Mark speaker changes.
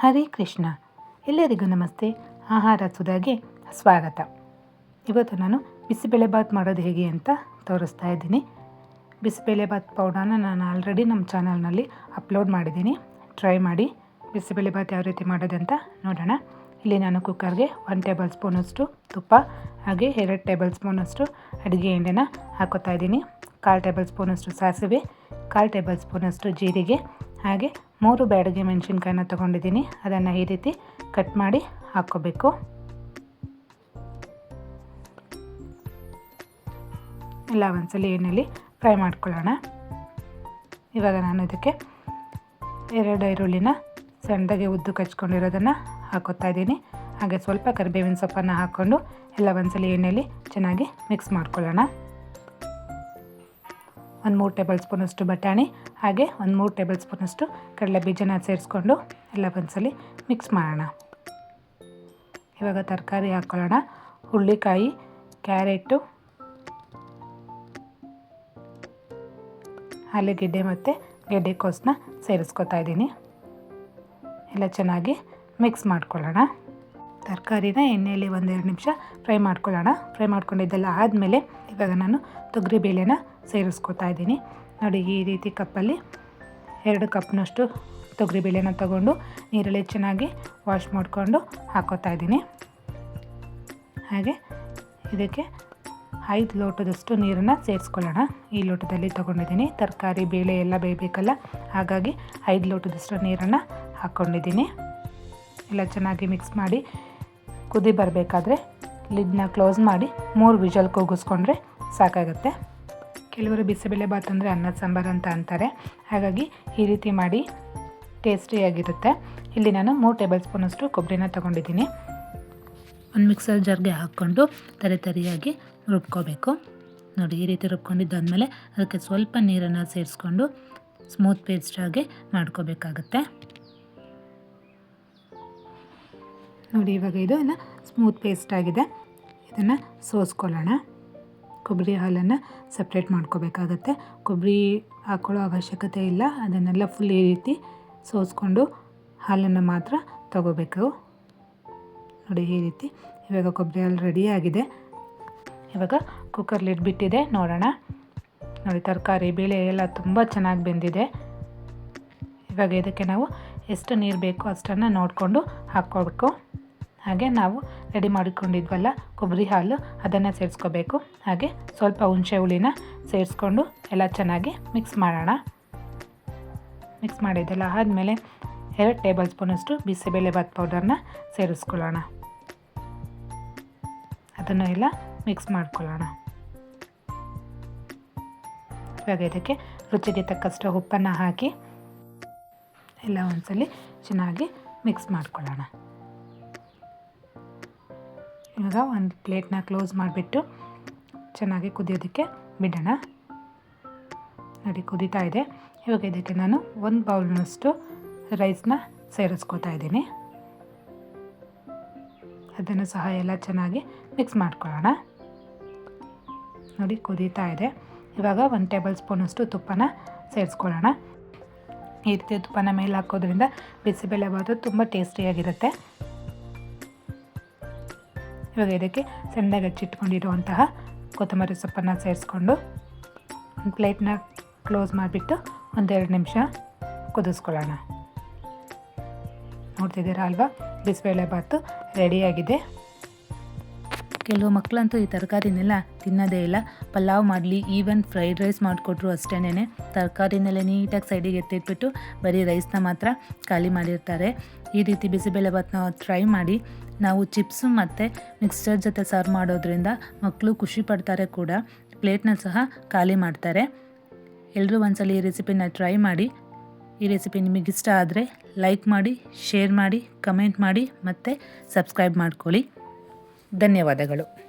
Speaker 1: ಹರೇ ಕೃಷ್ಣ. ಎಲ್ಲರಿಗೂ ನಮಸ್ತೆ. ಆಹಾರ ಸುಧಾಗೆ ಸ್ವಾಗತ. ಇವತ್ತು ನಾನು ಬಿಸಿಬೇಳೆಬಾತ್ ಮಾಡೋದು ಹೇಗೆ ಅಂತ ತೋರಿಸ್ತಾ ಇದ್ದೀನಿ. ಬಿಸಿಬೇಳೆಬಾತ್ ಪೌಡರ್ನ ನಾನು ಆಲ್ರೆಡಿ ನಮ್ಮ ಚಾನಲ್ನಲ್ಲಿ ಅಪ್ಲೋಡ್ ಮಾಡಿದ್ದೀನಿ. ಟ್ರೈ ಮಾಡಿ. ಬಿಸಿಬೇಳೆಬಾತ್ ಯಾವ ರೀತಿ ಮಾಡೋದಂತ ನೋಡೋಣ. ಇಲ್ಲಿ ನಾನು ಕುಕ್ಕರ್ಗೆ ಒನ್ ಟೇಬಲ್ ಸ್ಪೂನಷ್ಟು ತುಪ್ಪ, ಹಾಗೆ ಎರಡು ಟೇಬಲ್ ಸ್ಪೂನಷ್ಟು ಅಡುಗೆ ಎಣ್ಣೆನ ಹಾಕೋತಾ ಇದ್ದೀನಿ. ಕಾಲು ಟೇಬಲ್ ಸ್ಪೂನಷ್ಟು ಸಾಸಿವೆ, ಕಾಲು ಟೇಬಲ್ ಸ್ಪೂನಷ್ಟು ಜೀರಿಗೆ, ಹಾಗೆ ಮೂರು ಬ್ಯಾಡಗೆ ಮೆಣಸಿನ್ಕಾಯಿನ ತೊಗೊಂಡಿದ್ದೀನಿ. ಅದನ್ನು ಈ ರೀತಿ ಕಟ್ ಮಾಡಿ ಹಾಕ್ಕೋಬೇಕು. ಎಲ್ಲ ಒಂದ್ಸಲ ಎಣ್ಣೆಯಲ್ಲಿ ಫ್ರೈ ಮಾಡ್ಕೊಳ್ಳೋಣ. ಇವಾಗ ನಾನು ಇದಕ್ಕೆ ಎರಡು ಈರುಳ್ಳಿನ ಸಣ್ಣದಾಗಿ ಉದ್ದು ಕಚ್ಕೊಂಡಿರೋದನ್ನು ಹಾಕೋತಾ ಇದ್ದೀನಿ. ಹಾಗೆ ಸ್ವಲ್ಪ ಕರಿಬೇವಿನ ಸೊಪ್ಪನ್ನು ಹಾಕ್ಕೊಂಡು ಎಲ್ಲ ಒಂದ್ಸಲ ಎಣ್ಣೆಯಲ್ಲಿ ಚೆನ್ನಾಗಿ ಮಿಕ್ಸ್ ಮಾಡ್ಕೊಳ್ಳೋಣ. ಒಂದು ಮೂರು ಟೇಬಲ್ ಸ್ಪೂನಷ್ಟು ಬಟಾಣಿ, ಹಾಗೆ ಒಂದು ಮೂರು ಟೇಬಲ್ ಸ್ಪೂನಷ್ಟು ಕಡಲೆ ಬೀಜನ ಸೇರಿಸ್ಕೊಂಡು ಎಲ್ಲ ಒಂದ್ಸಲಿ ಮಿಕ್ಸ್ ಮಾಡೋಣ. ಇವಾಗ ತರಕಾರಿ ಹಾಕ್ಕೊಳ್ಳೋಣ ಹುಳ್ಳಿಕಾಯಿ ಕ್ಯಾರೆಟು, ಆಲೂಗೆಡ್ಡೆ ಮತ್ತು ಗೆಡ್ಡೆಕೋಸನ್ನ ಸೇರಿಸ್ಕೊತಾ ಇದ್ದೀನಿ. ಎಲ್ಲ ಚೆನ್ನಾಗಿ ಮಿಕ್ಸ್ ಮಾಡ್ಕೊಳ್ಳೋಣ. ತರಕಾರಿನ ಎಣ್ಣೆಯಲ್ಲಿ ಒಂದೆರಡು ನಿಮಿಷ ಫ್ರೈ ಮಾಡ್ಕೊಳ್ಳೋಣ. ಫ್ರೈ ಮಾಡ್ಕೊಂಡಿದ್ದೆಲ್ಲ ಆದಮೇಲೆ ಇವಾಗ ನಾನು ತೊಗರಿಬೇಳೆನ ಸೇರಿಸ್ಕೊತಾ ಇದ್ದೀನಿ. ನೋಡಿ, ಈ ರೀತಿ ಕಪ್ಪಲ್ಲಿ ಎರಡು ಕಪ್ನಷ್ಟು ತೊಗರಿಬೇಳೆನ ತಗೊಂಡು ನೀರಲ್ಲಿ ಚೆನ್ನಾಗಿ ವಾಶ್ ಮಾಡಿಕೊಂಡು ಹಾಕೋತಾ ಇದ್ದೀನಿ. ಹಾಗೆ ಇದಕ್ಕೆ ಐದು ಲೋಟದಷ್ಟು ನೀರನ್ನು ಸೇರಿಸ್ಕೊಳ್ಳೋಣ. ಈ ಲೋಟದಲ್ಲಿ ತೊಗೊಂಡಿದ್ದೀನಿ ತರಕಾರಿ, ಬೇಳೆ ಎಲ್ಲ ಬೇಯಬೇಕಲ್ಲ? ಹಾಗಾಗಿ ಐದು ಲೋಟದಷ್ಟು ನೀರನ್ನು ಹಾಕ್ಕೊಂಡಿದ್ದೀನಿ ಎಲ್ಲ ಚೆನ್ನಾಗಿ ಮಿಕ್ಸ್ ಮಾಡಿ ಕುದಿ ಬರಬೇಕಾದ್ರೆ ಲಿಡ್ನ ಕ್ಲೋಸ್ ಮಾಡಿ ಮೂರು ವಿಜಲ್ ಕೂಗಿಸ್ಕೊಂಡ್ರೆ ಸಾಕಾಗುತ್ತೆ. ಕೆಲವರು ಬಿಸಿಬೇಳೆ ಬಾತ್ ಅಂದರೆ ಅನ್ನ, ಸಾಂಬಾರು ಅಂತ ಅಂತಾರೆ. ಹಾಗಾಗಿ ಈ ರೀತಿ ಮಾಡಿ ಟೇಸ್ಟಿಯಾಗಿರುತ್ತೆ ಇಲ್ಲಿ ನಾನು ಮೂರು ಟೇಬಲ್ ಸ್ಪೂನಷ್ಟು ಕೊಬ್ಬರಿನ ತೊಗೊಂಡಿದ್ದೀನಿ. ಒಂದು ಮಿಕ್ಸರ್ ಜಾರ್ಗೆ ಹಾಕ್ಕೊಂಡು ತರಿ ತರಿಯಾಗಿ ರುಬ್ಕೋಬೇಕು. ನೋಡಿ, ಈ ರೀತಿ ರುಬ್ಕೊಂಡಿದ್ದಾದಮೇಲೆ ಅದಕ್ಕೆ ಸ್ವಲ್ಪ ನೀರನ್ನು ಸೇರಿಸ್ಕೊಂಡು ಸ್ಮೂತ್ ಪೇಸ್ಟಾಗಿ ಮಾಡ್ಕೋಬೇಕಾಗತ್ತೆ. ನೋಡಿ, ಇವಾಗ ಇದು ಸ್ಮೂತ್ ಪೇಸ್ಟ್ ಆಗಿದೆ. ಇದನ್ನು ಸೋಸ್ಕೊಳ್ಳೋಣ. ಕೊಬ್ಬರಿ ಹಾಲನ್ನು ಸಪ್ರೇಟ್ ಮಾಡ್ಕೋಬೇಕಾಗತ್ತೆ. ಕೊಬ್ಬರಿ ಹಾಕ್ಕೊಳ್ಳೋ ಅವಶ್ಯಕತೆ ಇಲ್ಲ. ಅದನ್ನೆಲ್ಲ ಫುಲ್ ಈ ರೀತಿ ಸೋಸ್ಕೊಂಡು ಹಾಲನ್ನು ಮಾತ್ರ ತಗೋಬೇಕು. ನೋಡಿ ಈ ರೀತಿ. ಇವಾಗ ಕೊಬ್ಬರಿ ಹಾಲು ರೆಡಿ ಆಗಿದೆ. ಇವಾಗ ಕುಕ್ಕರ್ಲಿ ಇಟ್ಬಿಟ್ಟಿದೆ ನೋಡೋಣ. ನೋಡಿ ತರಕಾರಿ ಬೇಳೆ ಎಲ್ಲ ತುಂಬ ಚೆನ್ನಾಗಿ ಬೆಂದಿದೆ. ಇವಾಗ ಇದಕ್ಕೆ ನಾವು ಎಷ್ಟು ನೀರು ಬೇಕೋ ಅಷ್ಟನ್ನು ನೋಡಿಕೊಂಡು ಹಾಕ್ಕೊಬೇಕು. ಹಾಗೆ ನಾವು ರೆಡಿ ಮಾಡಿಕೊಂಡಿದ್ವಲ್ಲ, ಕೊಬ್ಬರಿ ಹಾಲು, ಅದನ್ನು ಸೇರಿಸ್ಕೋಬೇಕು. ಹಾಗೆ ಸ್ವಲ್ಪ ಹುಣಸೆ ಹುಳಿನ ಸೇರಿಸ್ಕೊಂಡು ಎಲ್ಲ ಚೆನ್ನಾಗಿ ಮಿಕ್ಸ್ ಮಾಡೋಣ. ಮಿಕ್ಸ್ ಮಾಡಿದ್ದೆಲ್ಲ ಆದಮೇಲೆ ಎರಡು ಟೇಬಲ್ ಸ್ಪೂನಷ್ಟು ಬಿಸಿಬೇಳೆಭಾತ್ ಪೌಡರ್ನ ಸೇರಿಸ್ಕೊಳ್ಳೋಣ. ಅದನ್ನು ಎಲ್ಲ ಮಿಕ್ಸ್ ಮಾಡ್ಕೊಳ್ಳೋಣ. ಇವಾಗ ಇದಕ್ಕೆ ರುಚಿಗೆ ತಕ್ಕಷ್ಟು ಉಪ್ಪನ್ನು ಹಾಕಿ ಎಲ್ಲ ಒಂದ್ಸಲಿ ಚೆನ್ನಾಗಿ ಮಿಕ್ಸ್ ಮಾಡ್ಕೊಳ್ಳೋಣ. ಇವಾಗ ಒಂದು ಪ್ಲೇಟ್ನ ಕ್ಲೋಸ್ ಮಾಡಿಬಿಟ್ಟು ಚೆನ್ನಾಗಿ ಕುದಿಯೋದಕ್ಕೆ ಬಿಡೋಣ. ನೋಡಿ, ಕುದೀತಾ ಇದೆ. ಇವಾಗ ಇದಕ್ಕೆ ನಾನು ಒಂದು ಬೌಲ್ನಷ್ಟು ರೈಸ್ನ ಸೇರಿಸ್ಕೊತಾ ಇದ್ದೀನಿ. ಅದನ್ನು ಸಹ ಎಲ್ಲ ಚೆನ್ನಾಗಿ ಮಿಕ್ಸ್ ಮಾಡ್ಕೊಳ್ಳೋಣ. ನೋಡಿ, ಕುದೀತಾ ಇದೆ. ಇವಾಗ ಒಂದು ಟೇಬಲ್ ಸ್ಪೂನಷ್ಟು ತುಪ್ಪನ ಸೇರಿಸ್ಕೊಳ್ಳೋಣ. ಈ ರೀತಿ ತುಪ್ಪನ ಮೇಲೆ ಹಾಕೋದ್ರಿಂದ ಬಿಸಿಬೇಳೆಬಾತು ತುಂಬ ಟೇಸ್ಟಿಯಾಗಿರುತ್ತೆ. ಇವಾಗ ಇದಕ್ಕೆ ಸಣ್ಣದಾಗಿ ಹಚ್ಚಿಟ್ಕೊಂಡಿರುವಂತಹ ಕೊತ್ತಂಬರಿ ಸೊಪ್ಪನ್ನು ಸೇರಿಸ್ಕೊಂಡು ಒಂದು ಪ್ಲೇಟ್ನ ಕ್ಲೋಸ್ ಮಾಡಿಬಿಟ್ಟು ಒಂದೆರಡು ನಿಮಿಷ ಕುದಿಸ್ಕೊಳ್ಳೋಣ. ನೋಡ್ತಿದ್ದೀರಾ ಅಲ್ವಾ? ಬಿಸಿಬೇಳೆ ಬಾತು ರೆಡಿಯಾಗಿದೆ. ಕೆಲವು ಮಕ್ಕಳಂತೂ ಈ ತರಕಾರಿನೆಲ್ಲ ತಿನ್ನೋದೇ ಇಲ್ಲ. ಪಲಾವ್ ಮಾಡಲಿ ಈವನ್ ಫ್ರೈಡ್ ರೈಸ್ ಮಾಡಿಕೊಟ್ರು ಅಷ್ಟೇನೆ ತರಕಾರಿನೆಲ್ಲ ನೀಟಾಗಿ ಸೈಡಿಗೆ ಎತ್ತಿಟ್ಬಿಟ್ಟು ಬರೀ ರೈಸ್ನ ಮಾತ್ರ ಖಾಲಿ ಮಾಡಿರ್ತಾರೆ. ಈ ರೀತಿ ಬಿಸಿಬೇಳೆ ಭಾತ್ನ ಟ್ರೈ ಮಾಡಿ. ನಾವು ಚಿಪ್ಸು ಮತ್ತು ಮಿಕ್ಸ್ಚರ್ ಜೊತೆ ಸರ್ವ್ ಮಾಡೋದ್ರಿಂದ ಮಕ್ಕಳು ಖುಷಿ ಪಡ್ತಾರೆ ಕೂಡ. ಪ್ಲೇಟ್ನ ಸಹ ಖಾಲಿ ಮಾಡ್ತಾರೆ. ಎಲ್ಲರೂ ಒಂದ್ಸಲ ಈ ರೆಸಿಪಿನ ಟ್ರೈ ಮಾಡಿ. ಈ ರೆಸಿಪಿ ನಿಮಗೆ ಇಷ್ಟ ಆದರೆ ಲೈಕ್ ಮಾಡಿ ಶೇರ್ ಮಾಡಿ ಕಮೆಂಟ್ ಮಾಡಿ ಮತ್ತು ಸಬ್ಸ್ಕ್ರೈಬ್ ಮಾಡ್ಕೊಳ್ಳಿ. ಧನ್ಯವಾದಗಳು.